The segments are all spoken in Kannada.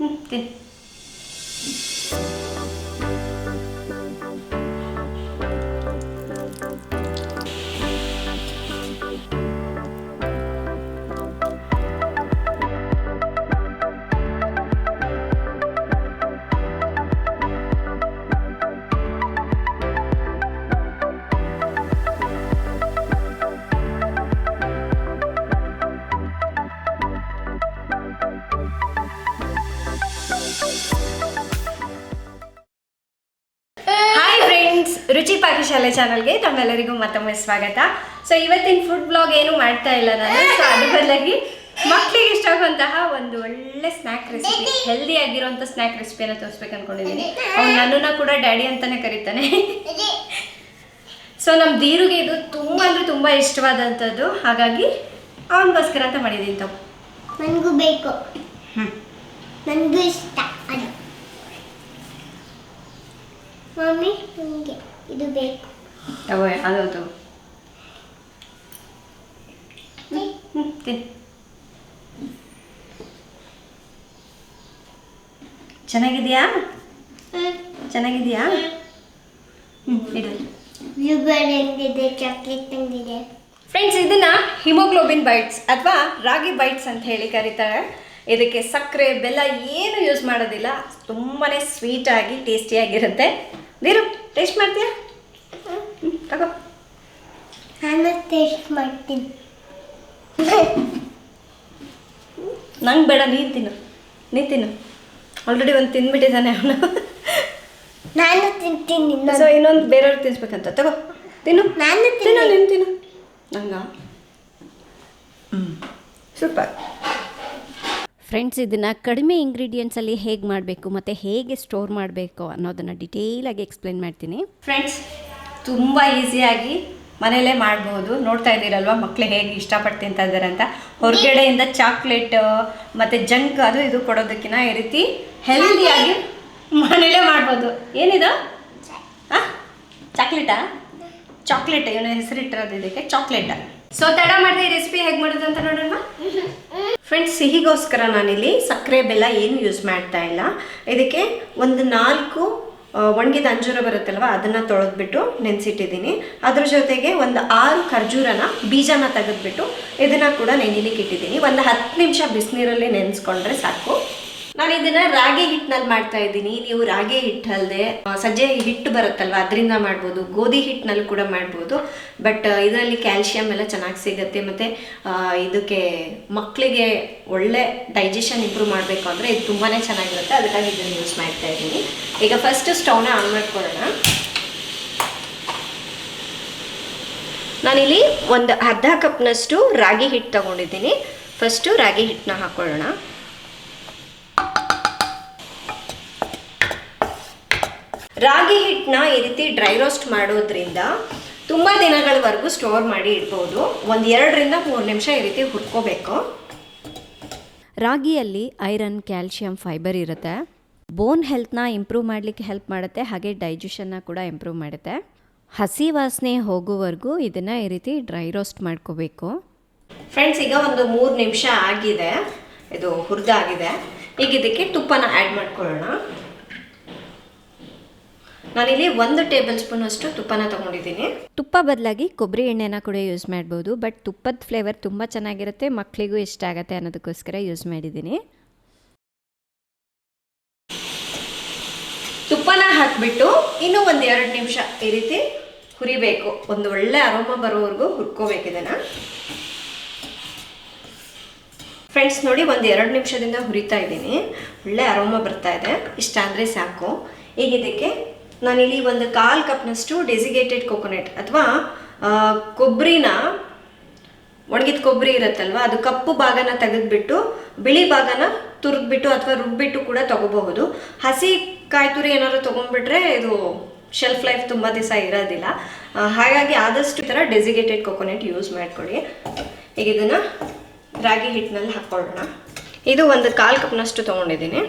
ಹ್ಞೂ ತಿನ್ ರುಚಿ ಶಾಲೆ ಚಾನಲ್ಗೆ ತಮ್ಮೆಲ್ಲರಿಗೂ ಮತ್ತೊಮ್ಮೆ ಸ್ವಾಗತ. ಸೊ ಇವತ್ತಿನ ಫುಡ್ ಬ್ಲಾಗ್ ಏನು ಮಾಡ್ತಾ ಇಲ್ಲ ನಾನು. ಸೊ ಅದ್ರ ಬದಲಾಗಿ ಮಕ್ಕಳಿಗೆ ಇಷ್ಟ ಆಗುವಂತಹ ಒಂದು ಒಳ್ಳೆ ಸ್ನ್ಯಾಕ್ ರೆಸಿಪಿ ಹೆಲ್ದಿ ಆಗಿರುವಂಥ ಸ್ನ್ಯಾಕ್ ರೆಸಿಪಿಯನ್ನು ತೋರಿಸ್ಬೇಕು ಅನ್ಕೊಂಡಿದ್ದೀನಿ ಅವ್ನು ನನ್ನನ್ನ ಕೂಡ ಡ್ಯಾಡಿ ಅಂತಾನೆ ಕರೀತಾನೆ. ಸೊ ನಮ್ಮ ದೀರುಗೆ ಇದು ತುಂಬ ಅಂದರೆ ತುಂಬ ಇಷ್ಟವಾದಂಥದ್ದು ಹಾಗಾಗಿ ಅವನಿಗೋಸ್ಕರ ಅಂತ ಮಾಡಿದ್ದೀನಿ ತಾವು ನನಗೂ ಬೇಕು. ನನಗೂ ಇಷ್ಟ ಅದು. ಮಮ್ಮಿ ನನಗೆ ಇದು ಬೇಕು. ತಗೋ ಅದು ತಗೋ ಚೆನ್ನಾಗಿದೆಯಾ? ಚೆನ್ನಾಗಿದೆಯಾ? ಹ್ಞೂ ಇಡು. ಬ್ಲೂಬೆರ್ರಿ ಹೆಂಗಿದೆ ಚಾಕ್ಲೇಟ್ ಹೆಂಗಿದೆ? ಫ್ರೆಂಡ್ಸ್ ಇದನ್ನ ಹಿಮೋಗ್ಲೋಬಿನ್ ಬೈಟ್ಸ್ ಅಥವಾ ರಾಗಿ ಬೈಟ್ಸ್ ಅಂತ ಹೇಳಿ ಕರೀತಾರೆ. ಇದಕ್ಕೆ ಸಕ್ಕರೆ ಬೆಲ್ಲ ಏನು ಯೂಸ್ ಮಾಡೋದಿಲ್ಲ. ತುಂಬಾ ಸ್ವೀಟಾಗಿ ಟೇಸ್ಟಿಯಾಗಿರುತ್ತೆ ನೀರು. ಟೇಸ್ಟ್ ಮಾಡ್ತೀಯಾ ತಗೋ ನಾನು ಟೇಸ್ಟ್ ಮಾಡ್ತೀನಿ ನಂಗೆ ಬೇಡ ನೀನು ತಿನ್ನು. ನೀ ತಿನ್ನು. ಆಲ್ರೆಡಿ ಒಂದು ತಿಂದ್ಬಿಟ್ಟಿದ್ದಾನೆ ಅವನು. ನಾನು ತಿಂತೀನಿ ಸೊ ಇನ್ನೊಂದು ಬೇರೆಯವ್ರಿಗೆ ತಿನ್ಸ್ಬೇಕಂತ. ತಗೋ. ತಿನ್ನು. ನಾನು ತಿನ್ನು ನೀನು ತಿನ್ನು. ನಂಗ? ಹ್ಞೂ ಸೂಪರ್. ಫ್ರೆಂಡ್ಸ್ ಇದನ್ನು ಕಡಿಮೆ ಇಂಗ್ರೀಡಿಯೆಂಟ್ಸಲ್ಲಿ ಹೇಗೆ ಮಾಡಬೇಕು ಮತ್ತು ಹೇಗೆ ಸ್ಟೋರ್ ಮಾಡಬೇಕು ಅನ್ನೋದನ್ನು ಡಿಟೇಲಾಗಿ ಎಕ್ಸ್ಪ್ಲೈನ್ ಮಾಡ್ತೀನಿ. ಫ್ರೆಂಡ್ಸ್ ತುಂಬ ಈಸಿಯಾಗಿ ಮನೆಯಲ್ಲೇ ಮಾಡ್ಬೋದು. ನೋಡ್ತಾ ಇದ್ದೀರಲ್ವ ಮಕ್ಕಳು ಹೇಗೆ ಇಷ್ಟಪಟ್ಟು ತಿಂತ ಇದ್ದಾರೆ ಅಂತ. ಹೊರಗಡೆಯಿಂದ ಚಾಕ್ಲೇಟ್ ಮತ್ತು ಜಂಕ್ ಅದು ಇದು ಕೊಡೋದಕ್ಕಿಂತ ಈ ರೀತಿ ಹೆಲ್ದಿಯಾಗಿ ಮನೆಯಲ್ಲೇ ಮಾಡ್ಬೋದು. ಏನಿದು? ಹಾಂ? ಚಾಕ್ಲೇಟಾ ಚಾಕ್ಲೇಟ್ ಇವನ ಹೆಸರಿಟ್ಟಿರೋದು ಇದಕ್ಕೆ? ಚಾಕ್ಲೇಟ್ ಸೊ ತಡ ಮಾಡಿದೆ ಈ ರೆಸಿಪಿ ಹೇಗೆ ಮಾಡೋದು ಅಂತ ನೋಡೋಣ. ಫ್ರೆಂಡ್ಸ್ ಸಿಹಿಗೋಸ್ಕರ ನಾನಿಲ್ಲಿ ಸಕ್ಕರೆ, ಬೆಲ್ಲ ಏನು ಯೂಸ್ ಮಾಡ್ತಾ ಇಲ್ಲ. ಇದಕ್ಕೆ ಒಂದು ನಾಲ್ಕು ಒಣಗಿದ ಅಂಜೂರ ಬರುತ್ತಲ್ವ, ಅದನ್ನು ತೊಳೆದ್ಬಿಟ್ಟು ನೆನೆಸಿಟ್ಟಿದ್ದೀನಿ. ಅದ್ರ ಜೊತೆಗೆ ಒಂದು ಆರು ಖರ್ಜೂರನ ಬೀಜನ ತೆಗೆದ್ಬಿಟ್ಟು ಇದನ್ನು ಕೂಡ ನೆನಿಲಿಕ್ಕೆ ಇಟ್ಟಿದ್ದೀನಿ ಒಂದು ಹತ್ತು ನಿಮಿಷ ಬಿಸಿನೀರಲ್ಲಿ ನೆನೆಸ್ಕೊಂಡ್ರೆ ಸಾಕು. ನಾನು ಇದನ್ನ ರಾಗಿ ಹಿಟ್ಟಿನಲ್ಲಿ ಮಾಡ್ತಾ ಇದ್ದೀನಿ. ನೀವು ರಾಗಿ ಹಿಟ್ಟು ಅಲ್ಲದೆ ಸಜ್ಜೆ ಹಿಟ್ಟು ಬರುತ್ತಲ್ವ, ಅದರಿಂದ ಮಾಡ್ಬೋದು. ಗೋಧಿ ಹಿಟ್ಟಿನಲ್ಲಿ ಕೂಡ ಮಾಡ್ಬೋದು. ಬಟ್ ಇದರಲ್ಲಿ ಕ್ಯಾಲ್ಶಿಯಂ ಎಲ್ಲ ಚೆನ್ನಾಗಿ ಸಿಗುತ್ತೆ. ಮತ್ತು ಇದಕ್ಕೆ ಮಕ್ಕಳಿಗೆ ಒಳ್ಳೆ ಡೈಜೆಷನ್ ಇಂಪ್ರೂವ್ ಮಾಡಬೇಕು ಅಂದರೆ ಇದು ತುಂಬಾ ಚೆನ್ನಾಗಿರುತ್ತೆ. ಅದಕ್ಕಾಗಿ ಇದನ್ನು ಯೂಸ್ ಮಾಡ್ತಾ ಇದ್ದೀನಿ. ಈಗ ಫಸ್ಟ್ ಸ್ಟವ್ನ ಆನ್ ಮಾಡ್ಕೊಳ್ಳೋಣ. ನಾನಿಲ್ಲಿ ಒಂದು ಅರ್ಧ ಕಪ್ನಷ್ಟು ರಾಗಿ ಹಿಟ್ಟು ತಗೊಂಡಿದ್ದೀನಿ. ಫಸ್ಟು ರಾಗಿ ಹಿಟ್ಟನ್ನ ಹಾಕ್ಕೊಳ್ಳೋಣ ರಾಗಿ ಹಿಟ್ಟನ್ನ ಈ ರೀತಿ ಡ್ರೈ ರೋಸ್ಟ್ ಮಾಡೋದ್ರಿಂದ ತುಂಬ ದಿನಗಳವರೆಗೂ ಸ್ಟೋರ್ ಮಾಡಿ ಇಡ್ಬೋದು. ಒಂದು ಎರಡರಿಂದ ಮೂರು ನಿಮಿಷ ಈ ರೀತಿ ಹುರ್ಕೋಬೇಕು. ರಾಗಿಯಲ್ಲಿ ಐರನ್ ಕ್ಯಾಲ್ಶಿಯಂ ಫೈಬರ್ ಇರುತ್ತೆ. ಬೋನ್ ಹೆಲ್ತ್ನ ಇಂಪ್ರೂವ್ ಮಾಡಲಿಕ್ಕೆ ಹೆಲ್ಪ್ ಮಾಡುತ್ತೆ ಹಾಗೆ ಡೈಜೆಷನ್ನ ಕೂಡ ಇಂಪ್ರೂವ್ ಮಾಡುತ್ತೆ. ಹಸಿ ವಾಸನೆ ಹೋಗುವವರೆಗೂ ಇದನ್ನು ಈ ರೀತಿ ಡ್ರೈ ರೋಸ್ಟ್ ಮಾಡ್ಕೋಬೇಕು. ಫ್ರೆಂಡ್ಸ್ ಈಗ ಒಂದು ಮೂರು ನಿಮಿಷ ಆಗಿದೆ. ಇದು ಹುರಿದಾಗಿದೆ. ಈಗ ಇದಕ್ಕೆ ತುಪ್ಪನ ಆ್ಯಡ್ ಮಾಡ್ಕೊಳ್ಳೋಣ. ನಾನಿಲ್ಲಿ ಒಂದು ಟೇಬಲ್ ಸ್ಪೂನ್ ಅಷ್ಟು ತುಪ್ಪನ ತಗೊಂಡಿದ್ದೀನಿ. ತುಪ್ಪ ಬದಲಾಗಿ ಕೊಬ್ಬರಿ ಎಣ್ಣೆನ ಕೂಡ ಯೂಸ್ ಮಾಡ್ಬೋದು ಬಟ್ ತುಪ್ಪದ ಫ್ಲೇವರ್ ತುಂಬ ಚೆನ್ನಾಗಿರುತ್ತೆ ಮಕ್ಕಳಿಗೂ ಇಷ್ಟ ಆಗುತ್ತೆ ಅನ್ನೋದಕ್ಕೋಸ್ಕರ ಯೂಸ್ ಮಾಡಿದ್ದೀನಿ. ತುಪ್ಪನ ಹಾಕಿಬಿಟ್ಟು ಇನ್ನೂ ಒಂದು ಎರಡು ನಿಮಿಷ ಈ ರೀತಿ ಹುರಿಬೇಕು. ಒಂದು ಒಳ್ಳೆ ಅರೋಮ ಬರೋವರೆಗೂ ಹುರ್ಕೋಬೇಕು ಇದನ್ನು. ಫ್ರೆಂಡ್ಸ್ ನೋಡಿ ಒಂದು ಎರಡು ನಿಮಿಷದಿಂದ ಹುರಿತಾ ಇದ್ದೀನಿ. ಒಳ್ಳೆ ಅರೋಮ ಬರ್ತಾ ಇದೆ. ಇಷ್ಟ ಅಂದರೆ ಸಾಕು. ಈಗ ಇದಕ್ಕೆ ನಾನಿಲ್ಲಿ ಒಂದು ಕಾಲು ಕಪ್ನಷ್ಟು ಡೆಸಿಗೇಟೆಡ್ ಕೊಕೊನೆಟ್ ಅಥವಾ ಕೊಬ್ಬರಿನ ಒಣಗಿದ ಕೊಬ್ಬರಿ ಇರುತ್ತಲ್ವ, ಅದು ಕಪ್ಪು ಭಾಗನ ತೆಗೆದ್ಬಿಟ್ಟು, ಬಿಳಿ ಭಾಗನ ತುರಿದ್ಬಿಟ್ಟು ಅಥವಾ ರುಬ್ಬಿಟ್ಟು ಕೂಡ ತಗೋಬಹುದು. ಹಸಿ ಕಾಯಿ ತುರಿ ಏನಾದ್ರು ತೊಗೊಂಡ್ಬಿಟ್ರೆ ಇದು ಶೆಲ್ಫ್ ಲೈಫ್ ತುಂಬ ದಿವಸ ಇರೋದಿಲ್ಲ. ಹಾಗಾಗಿ ಆದಷ್ಟು ಥರ ಡೆಸಿಗೇಟೆಡ್ ಕೊಕೊನೆಟ್ ಯೂಸ್ ಮಾಡ್ಕೊಳ್ಳಿ. ಈಗ ಇದನ್ನು ರಾಗಿ ಹಿಟ್ಟಿನಲ್ಲಿ ಹಾಕ್ಕೊಳ್ಳೋಣ. ಇದು ಒಂದು ಕಾಲು ಕಪ್ನಷ್ಟು ತೊಗೊಂಡಿದ್ದೀನಿ.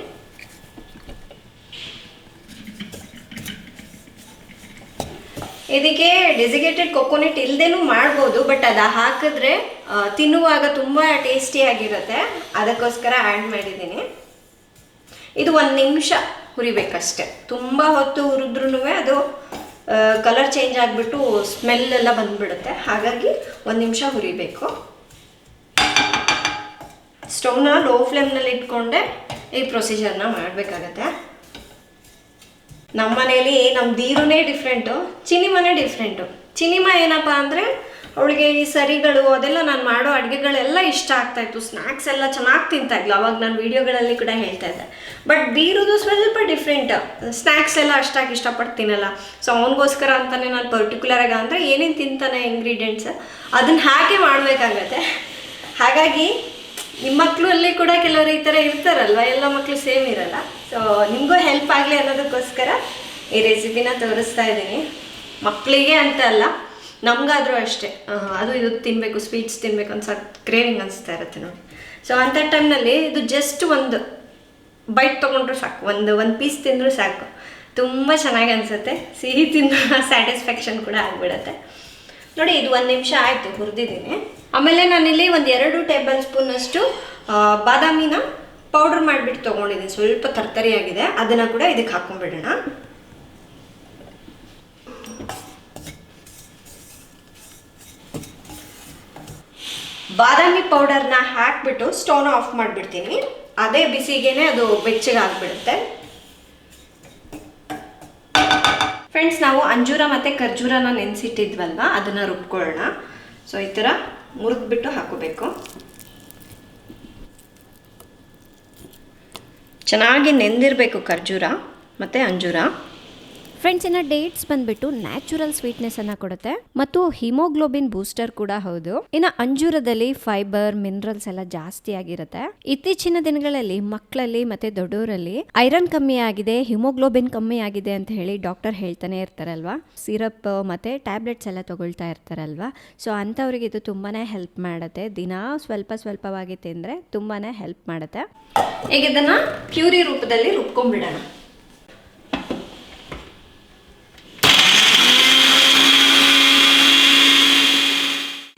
ಇದಕ್ಕೆ ಡೆಸಿಗೇಟೆಡ್ ಕೊಕೊನೆಟ್ ಇಲ್ಲದೇನೂ ಮಾಡ್ಬೋದು ಬಟ್ ಅದು ಹಾಕಿದ್ರೆ ತಿನ್ನುವಾಗ ತುಂಬ ಟೇಸ್ಟಿಯಾಗಿರುತ್ತೆ ಅದಕ್ಕೋಸ್ಕರ ಆ್ಯಡ್ ಮಾಡಿದ್ದೀನಿ. ಇದು ಒಂದು ನಿಮಿಷ ಹುರಿಬೇಕಷ್ಟೆ. ತುಂಬ ಹೊತ್ತು ಹುರಿದ್ರೂ ಅದು ಕಲರ್ ಚೇಂಜ್ ಆಗಿಬಿಟ್ಟು ಸ್ಮೆಲ್ ಎಲ್ಲ ಬಂದ್ಬಿಡುತ್ತೆ. ಹಾಗಾಗಿ ಒಂದು ನಿಮಿಷ ಹುರಿಬೇಕು. ಸ್ಟವ್ನ ಲೋ ಫ್ಲೇಮ್ನಲ್ಲಿ ಇಟ್ಕೊಂಡೆ ಈ ಪ್ರೊಸೀಜರ್ನ ಮಾಡಬೇಕಾಗತ್ತೆ. ನಮ್ಮ ಮನೇಲಿ ನಮ್ಮ ದೀರುನೇ ಡಿಫ್ರೆಂಟು ಚಿನಿಮನೇ ಡಿಫ್ರೆಂಟು ಚಿನಿಮ ಏನಪ್ಪ ಅಂದರೆ ಅವಳಿಗೆ ಈ ಸರಿಗಳು, ಅದೆಲ್ಲ ನಾನು ಮಾಡೋ ಅಡುಗೆಗಳೆಲ್ಲ ಇಷ್ಟ ಆಗ್ತಾ ಇತ್ತು. ಸ್ನ್ಯಾಕ್ಸ್ ಎಲ್ಲ ಚೆನ್ನಾಗಿ ತಿಂತಾ ಇದ್ಲು. ಅವಾಗ ನಾನು ವೀಡಿಯೋಗಳಲ್ಲಿ ಕೂಡ ಹೇಳ್ತಾ ಇದ್ದೆ. ಬಟ್ ಬೀರುದು ಸ್ವಲ್ಪ ಡಿಫ್ರೆಂಟ್ ಸ್ನ್ಯಾಕ್ಸ್ ಎಲ್ಲ ಅಷ್ಟಾಗಿ ಇಷ್ಟಪಡ್ತೀನಲ್ಲ ಸೊ ಅವನಿಗೋಸ್ಕರ ಅಂತಲೇ ನಾನು ಪರ್ಟಿಕ್ಯುಲರಾಗಿ ಅಂದರೆ ಏನೇನು ತಿಂತಾನೆ ಇಂಗ್ರೀಡಿಯೆಂಟ್ಸ್ ಅದನ್ನು ಹಾಗೆ ಮಾಡಬೇಕಾಗತ್ತೆ. ಹಾಗಾಗಿ ನಿಮ್ಮ ಮಕ್ಕಳು ಅಲ್ಲಿ ಕೂಡ ಕೆಲವರು ಈ ಥರ ಇರ್ತಾರಲ್ವ? ಎಲ್ಲ ಮಕ್ಕಳು ಸೇಮ್ ಇರಲ್ಲ. ಸೊ ನಿಮಗೂ ಹೆಲ್ಪ್ ಆಗಲಿ ಅನ್ನೋದಕ್ಕೋಸ್ಕರ ಈ ರೆಸಿಪಿನ ತೋರಿಸ್ತಾ ಇದ್ದೀನಿ. ಮಕ್ಕಳಿಗೆ ಅಂತ ಅಲ್ಲ, ನಮಗಾದರೂ ಅಷ್ಟೇ. ಅದು ಇದು ತಿನ್ನಬೇಕು ಸ್ವೀಟ್ಸ್ ತಿನ್ನಬೇಕು ಅನ್ಸ ಕ್ರೇವಿಂಗ್ ಅನಿಸ್ತಾ ಇರುತ್ತೆ ನೋಡಿ. ಸೊ ಅಂಥ ಟೈಮ್ನಲ್ಲಿ ಇದು ಜಸ್ಟ್ ಒಂದು ಬೈಟ್ ತೊಗೊಂಡ್ರು ಸಾಕು. ಒಂದು ಒಂದು ಪೀಸ್ ತಿಂದರೂ ಸಾಕು. ತುಂಬ ಚೆನ್ನಾಗಿ ಅನಿಸುತ್ತೆ. ಸಿಹಿ ತಿನ್ನೋ ಸ್ಯಾಟಿಸ್ಫ್ಯಾಕ್ಷನ್ ಕೂಡ ಆಗಿಬಿಡತ್ತೆ. ನೋಡಿ, ಇದು ಒಂದು ನಿಮಿಷ ಆಯಿತು, ಹುರಿದಿದ್ದೀನಿ. ಆಮೇಲೆ ನಾನಿಲ್ಲಿ ಒಂದು ಎರಡು ಟೇಬಲ್ ಸ್ಪೂನಷ್ಟು ಅಷ್ಟು ಬಾದಾಮಿನ ಪೌಡ್ರ್ ಮಾಡಿಬಿಟ್ಟು ತೊಗೊಂಡಿದ್ದೀನಿ. ಸ್ವಲ್ಪ ತರ್ತರಿಯಾಗಿದೆ. ಅದನ್ನು ಕೂಡ ಇದಕ್ಕೆ ಹಾಕೊಂಡ್ಬಿಡೋಣ. ಬಾದಾಮಿ ಪೌಡರ್ನ ಹಾಕ್ಬಿಟ್ಟು ಸ್ಟೋನ್ ಆಫ್ ಮಾಡಿಬಿಡ್ತೀನಿ. ಅದೇ ಬಿಸಿಗೇನೆ ಅದು ಬೆಚ್ಚಗೆ ಫ್ರೆಂಡ್ಸ್ ನಾವು ಅಂಜೂರ ಮತ್ತು ಖರ್ಜೂರನ ನೆನೆಸಿಟ್ಟಿದ್ವಲ್ವ? ಅದನ್ನು ರುಬ್ಕೊಳ್ಳೋಣ. ಸೊ ಈ ಥರ ಮುರಿದ್ಬಿಟ್ಟು ಹಾಕೋಬೇಕು. ಚೆನ್ನಾಗಿ ನೆಂದಿರಬೇಕು ಖರ್ಜೂರ ಮತ್ತು ಅಂಜೂರ. ಫ್ರೆಂಡ್ಸ್ ಇನ್ನು ಡೇಟ್ಸ್ ಬಂದ್ಬಿಟ್ಟು ನ್ಯಾಚುರಲ್ ಸ್ವೀಟ್ನೆಸ್ ಅನ್ನ ಕೊಡುತ್ತೆ. ಮತ್ತು ಹಿಮೋಗ್ಲೋಬಿನ್ ಬೂಸ್ಟರ್ ಕೂಡ ಹೌದು. ಇನ್ನು ಅಂಜೂರದಲ್ಲಿ ಫೈಬರ್ ಮಿನರಲ್ಸ್ ಎಲ್ಲ ಜಾಸ್ತಿ ಆಗಿರುತ್ತೆ. ಇತ್ತೀಚಿನ ದಿನಗಳಲ್ಲಿ ಮಕ್ಕಳಲ್ಲಿ ಮತ್ತೆ ದೊಡ್ಡವರಲ್ಲಿ ಐರನ್ ಕಮ್ಮಿ ಆಗಿದೆ ಹಿಮೋಗ್ಲೋಬಿನ್ ಕಮ್ಮಿ ಆಗಿದೆ ಅಂತ ಹೇಳಿ ಡಾಕ್ಟರ್ ಹೇಳ್ತಾನೆ ಇರ್ತಾರಲ್ವಾ? ಸಿರಪ್ ಮತ್ತೆ ಟ್ಯಾಬ್ಲೆಟ್ಸ್ ಎಲ್ಲ ತಗೊಳ್ತಾ ಇರ್ತಾರಲ್ವಾ? ಸೊ ಅಂಥವ್ರಿಗೆ ಇದು ತುಂಬಾನೇ ಹೆಲ್ಪ್ ಮಾಡುತ್ತೆ. ದಿನ ಸ್ವಲ್ಪ ಸ್ವಲ್ಪವಾಗಿ ತಿಂದ್ರೆ ತುಂಬಾನೇ ಹೆಲ್ಪ್ ಮಾಡುತ್ತೆ. ಈಗ ಇದನ್ನ ಪ್ಯೂರಿ ರೂಪದಲ್ಲಿ ರುಬ್ಕೊಂಡ್ಬಿಡೋಣ.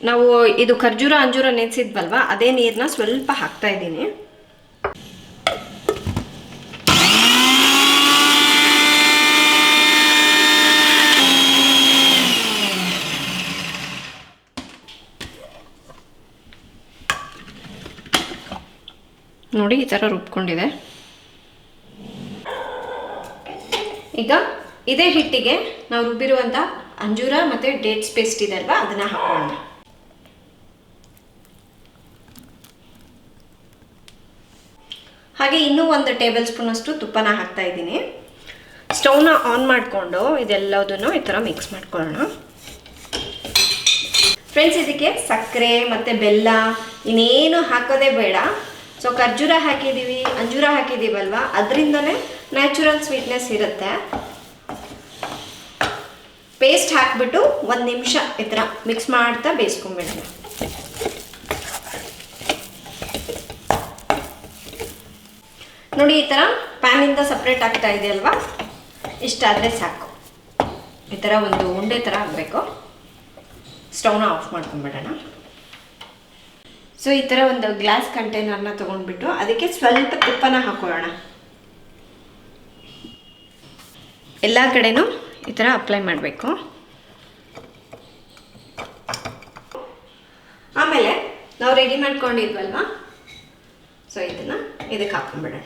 ನಾವು ಇದು ಖರ್ಜೂರ, ಅಂಜೂರ ನೆನೆಸಿದ್ವಲ್ವ? ಅದೇ ನೀರನ್ನ ಸ್ವಲ್ಪ ಹಾಕ್ತಾ ಇದ್ದೀನಿ. ನೋಡಿ, ಈ ಥರ ರುಬ್ಕೊಂಡಿದೆ. ಈಗ ಇದೇ ಹಿಟ್ಟಿಗೆ ನಾವು ರುಬ್ಬಿರುವಂಥ ಅಂಜೂರ ಮತ್ತು ಡೇಟ್ಸ್ ಪೇಸ್ಟ್ ಇದೆ ಅಲ್ವಾ ಅದನ್ನು ಹಾಕೋಣ. ಹಾಗೆ ಇನ್ನೂ ಒಂದು ಟೇಬಲ್ ಸ್ಪೂನ್ ಅಷ್ಟು ತುಪ್ಪನ ಹಾಕ್ತಾ ಇದ್ದೀನಿ. ಸ್ಟೌವ್ನ ಆನ್ ಮಾಡಿಕೊಂಡು ಇದೆಲ್ಲದನ್ನು ಈ ಥರ ಮಿಕ್ಸ್ ಮಾಡ್ಕೊಳ್ಳೋಣ. ಫ್ರೆಂಡ್ಸ್, ಇದಕ್ಕೆ ಸಕ್ಕರೆ ಮತ್ತು ಬೆಲ್ಲ ಇನ್ನೇನು ಹಾಕೋದೇ ಬೇಡ. ಸೊ ಖರ್ಜೂರ ಹಾಕಿದ್ದೀವಿ, ಅಂಜೂರ ಹಾಕಿದ್ದೀವಲ್ವ? ಅದರಿಂದನೇ ನ್ಯಾಚುರಲ್ ಸ್ವೀಟ್ನೆಸ್ ಇರುತ್ತೆ. ಪೇಸ್ಟ್ ಹಾಕ್ಬಿಟ್ಟು ಒಂದು ನಿಮಿಷ ಈ ಥರ ಮಿಕ್ಸ್ ಮಾಡ್ತಾ ಬೇಯಿಸ್ಕೊಂಬಿಡೋಣ. ನೋಡಿ, ಈ ಥರ ಪ್ಯಾನಿಂದ ಸಪ್ರೇಟ್ ಆಗ್ತಾ ಇದೆ ಅಲ್ವಾ? ಇಷ್ಟಾದರೆ ಸಾಕು. ಈ ಥರ ಒಂದು ಉಂಡೆ ಥರ ಆಗಬೇಕು. ಸ್ಟವ್ನ ಆಫ್ ಮಾಡ್ಕೊಂಬಿಡೋಣ ಸೊ ಈ ಥರ ಒಂದು ಗ್ಲಾಸ್ ಕಂಟೈನರ್ನ ತೊಗೊಂಡ್ಬಿಟ್ಟು ಅದಕ್ಕೆ ಸ್ವಲ್ಪ ತುಪ್ಪನ ಹಾಕೊಳ್ಳೋಣ. ಎಲ್ಲ ಕಡೆನೂ ಈ ಥರ ಅಪ್ಲೈ ಮಾಡಬೇಕು. ಆಮೇಲೆ ನಾವು ರೆಡಿ ಮಾಡ್ಕೊಂಡಿದ್ವಲ್ವಾ? ಸೊ ಇದನ್ನು ಇದಕ್ಕೆ ಹಾಕೊಂಡ್ಬಿಡೋಣ.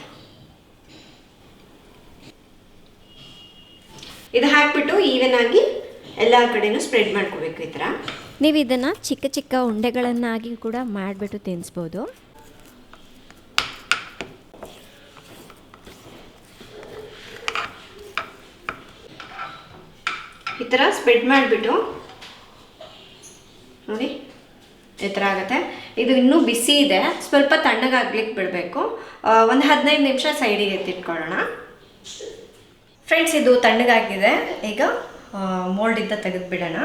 ಇದು ಹಾಕ್ಬಿಟ್ಟು ಈವನ್ ಆಗಿ ಎಲ್ಲ ಕಡೆನೂ ಸ್ಪ್ರೆಡ್ ಮಾಡ್ಕೋಬೇಕು ಈ ಥರ ನೀವು ಇದನ್ನ ಚಿಕ್ಕ ಚಿಕ್ಕ ಉಂಡೆಗಳನ್ನಾಗಿ ಕೂಡ ಮಾಡಿಬಿಟ್ಟು ತಿನ್ನಿಸ್ಬೋದು ಈ ಥರ ಸ್ಪ್ರೆಡ್ ಮಾಡಿಬಿಟ್ಟು ನೋಡಿ ಈ ಥರ ಆಗುತ್ತೆ. ಇದು ಇನ್ನೂ ಬಿಸಿ ಇದೆ. ಸ್ವಲ್ಪ ತಣ್ಣಗಾಗ್ಲಿಕ್ಕೆ ಬಿಡಬೇಕು. ಒಂದು ಹದಿನೈದು ನಿಮಿಷ ಸೈಡಿಗೆ ಎತ್ತಿಟ್ಕೊಳ್ಳೋಣ. ಫ್ರೆಂಡ್ಸ್ ಇದು ತಣ್ಣಗಾಗಿದೆ. ಈಗ ಮೋಲ್ಡಿಂದ ತೆಗೆದುಬಿಡೋಣ.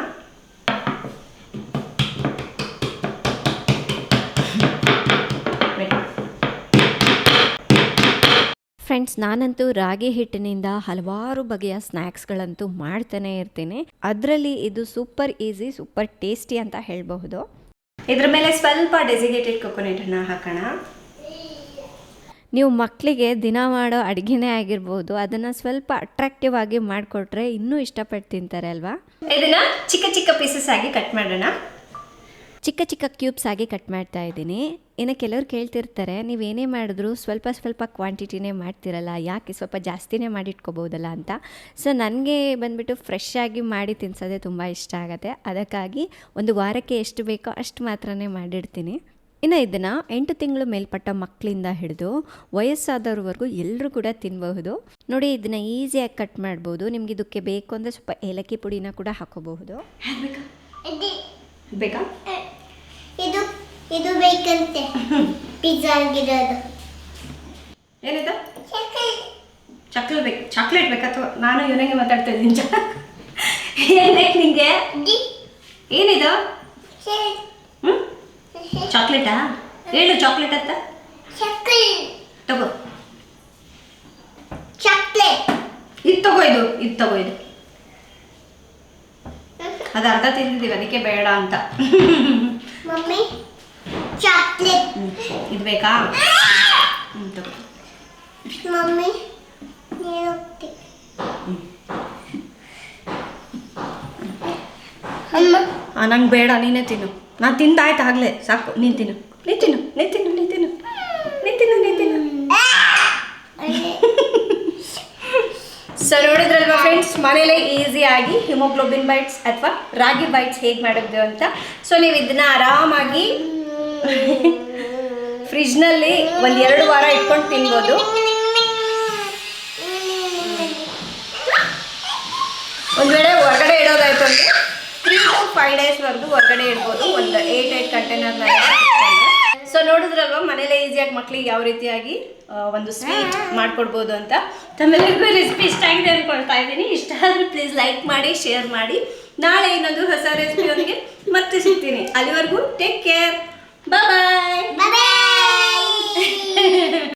ಫ್ರೆಂಡ್ಸ್ ನಾನಂತೂ ರಾಗಿ ಹಿಟ್ಟಿನಿಂದ ಹಲವಾರು ಬಗೆಯ ಸ್ನ್ಯಾಕ್ಸ್ಗಳಂತೂ ಮಾಡ್ತಾನೆ ಇರ್ತೀನಿ. ಅದರಲ್ಲಿ ಇದು ಸೂಪರ್ ಈಸಿ ಸೂಪರ್ ಟೇಸ್ಟಿ ಅಂತ ಹೇಳಬಹುದು. ಇದ್ರ ಮೇಲೆ ಸ್ವಲ್ಪ ಡೆಸಿಗೇಟೆಡ್ ಕೊಕೊನೆಟನ್ನು ಹಾಕೋಣ. ನೀವು ಮಕ್ಕಳಿಗೆ ದಿನ ಮಾಡೋ ಅಡುಗೆನೇ ಆಗಿರ್ಬೋದು ಅದನ್ನು ಸ್ವಲ್ಪ ಅಟ್ರಾಕ್ಟಿವ್ ಆಗಿ ಮಾಡಿಕೊಟ್ರೆ ಇನ್ನೂ ಇಷ್ಟಪಟ್ಟು ತಿಂತಾರೆ ಅಲ್ವಾ? ಇದನ್ನ ಚಿಕ್ಕ ಚಿಕ್ಕ ಪೀಸಸ್ ಆಗಿ ಕಟ್ ಮಾಡೋಣ. ಚಿಕ್ಕ ಚಿಕ್ಕ ಕ್ಯೂಬ್ಸ್ ಆಗಿ ಕಟ್ ಮಾಡ್ತಾ ಇದ್ದೀನಿ. ಇನ್ನು ಕೆಲವ್ರು ಕೇಳ್ತಿರ್ತಾರೆ ನೀವೇನೇ ಮಾಡಿದ್ರು ಸ್ವಲ್ಪ ಸ್ವಲ್ಪ ಕ್ವಾಂಟಿಟಿನೇ ಮಾಡ್ತಿರಲ್ಲ ಯಾಕೆ ಸ್ವಲ್ಪ ಜಾಸ್ತಿನೇ ಮಾಡಿಟ್ಕೋಬೋದಲ್ಲ ಅಂತ? ಸೊ ನನಗೆ ಬಂದುಬಿಟ್ಟು ಫ್ರೆಶ್ ಆಗಿ ಮಾಡಿ ತಿನ್ಸೋದೇ ತುಂಬ ಇಷ್ಟ ಆಗುತ್ತೆ. ಅದಕ್ಕಾಗಿ ಒಂದು ವಾರಕ್ಕೆ ಎಷ್ಟು ಬೇಕೋ ಅಷ್ಟು ಮಾತ್ರನೇ ಮಾಡಿಡ್ತೀನಿ. ಇನ್ನು ಇದನ್ನು ಎಂಟು ತಿಂಗಳು ಮೇಲ್ಪಟ್ಟ ಮಕ್ಕಳಿಂದ ಹಿಡಿದು ವಯಸ್ಸಾದವ್ರವರೆಗೂ ಎಲ್ಲರೂ ಕೂಡ ತಿನ್ನಬಹುದು ನೋಡಿ ಇದನ್ನು ಈಸಿಯಾಗಿ ಕಟ್ ಮಾಡ್ಬೋದು. ನಿಮ್ಗೆ ಇದಕ್ಕೆ ಬೇಕು ಅಂದರೆ ಸ್ವಲ್ಪ ಏಲಕ್ಕಿ ಪುಡಿನ ಕೂಡ ಹಾಕೋಬಹುದು. ಬೇಕಾ ಇದು. ಇದು ಬೇಕಂತೆ. ಪಿಜ್ಜಾ ಆಗಿರೋದು. ಏನಿದು? ಚಾಕ್ಲೇಟ್ ಬೇಕು. ಚಾಕ್ಲೇಟ್ ಬೇಕಾ? ಅಥವಾ ನಾನು ಇವನಿಗೆ ಮಾತಾಡ್ತಾ ಇದ್ದೀನಿ. ಚ ಏನ್ ಬೇಕು ನಿಂಗೆ ಏನಿದು? ಹ್ಞೂ ಚಾಕ್ಲೇಟಾ ಹೇಳು ಚಾಕ್ಲೇಟ್ ಅಂತ. ಚಾಕ್ಲೇಟ್ ತಗೋ. ಚಾಕ್ಲೇಟ್ ಇದು ತಗೋ ಇದು ಇದು ತಗೋ ಇದು. ಅದು ಅರ್ಧ ತಿಂದಿದ್ದೀವಿ ಅದಕ್ಕೆ ಬೇಡ ಅಂತ. Mummy chocolate. ಇದು ಬೇಕಾ? ಹ್ಞೂ ತಗೋ. ಮಮ್ಮಿ ನಂಗೆ ಬೇಡ ನೀನೇ ತಿನ್ನು. ನಾನು ತಿಂದಾಯ್ತು ಆಗಲೇ, ಸಾಕು, ನೀನು ತಿನ್ನು. ನೀ ತಿನ್ನು ನೀ ತಿನ್ನು ನೀ ತಿನ್ನು. ನೀ ತಿನ್ನು ನೀ ತಿನ್ನು. ಸೊ ನೋಡಿದ್ರಲ್ವಾ ಫ್ರೆಂಡ್ಸ್ ಮನೇಲೆ ಈಸಿಯಾಗಿ ಹಿಮೋಗ್ಲೋಬಿನ್ ಬೈಟ್ಸ್ ಅಥವಾ ರಾಗಿ ಬೈಟ್ಸ್ ಹೇಗೆ ಮಾಡೋದು ಅಂತ. ಸೊ ನೀವು ಇದನ್ನ ಆರಾಮಾಗಿ ಫ್ರಿಜ್ನಲ್ಲಿ ಒಂದು ಎರಡು ವಾರ ಇಟ್ಕೊಂಡು ತಿನ್ಬೋದು. ಒಂದು ವೇಳೆ ಹೊರಗಡೆ ಇಡೋದಾಯ್ತು ಅಂದರೆ ಫೈವ್ ಡೇಸ್ವರೆಗೂ ಹೊರಗಡೆ ಇಡ್ಬೋದು ಒಂದು ಏಯ್ಟ್ ಏಯ್ಟ್ ಕಂಟೈನರ್ ಸೊ ನೋಡಿದ್ರಲ್ವ, ಮನೇಲೆ ಈಸಿಯಾಗಿ ಮಕ್ಕಳಿಗೆ ಯಾವ ರೀತಿಯಾಗಿ ಒಂದು ಸ್ವೀಟ್ ಮಾಡ್ಕೊಡ್ಬೋದು ಅಂತ. ತಮ್ಮೆಲ್ಲರಿಗೂ ರೆಸಿಪಿ ಇಷ್ಟ ಆಗಿದೆ ಅಂದ್ಕೊಳ್ತಾ ಇದ್ದೀನಿ. ಇಷ್ಟ ಆದರೂ ಪ್ಲೀಸ್ ಲೈಕ್ ಮಾಡಿ ಶೇರ್ ಮಾಡಿ. ನಾಳೆ ಇನ್ನೊಂದು ಹೊಸ ರೆಸಿಪಿಯೊಂದಿಗೆ ಮತ್ತೆ ಸಿಗ್ತೀನಿ ಅಲ್ಲಿವರೆಗೂ ಟೇಕ್ ಕೇರ್ ಬಾಯ್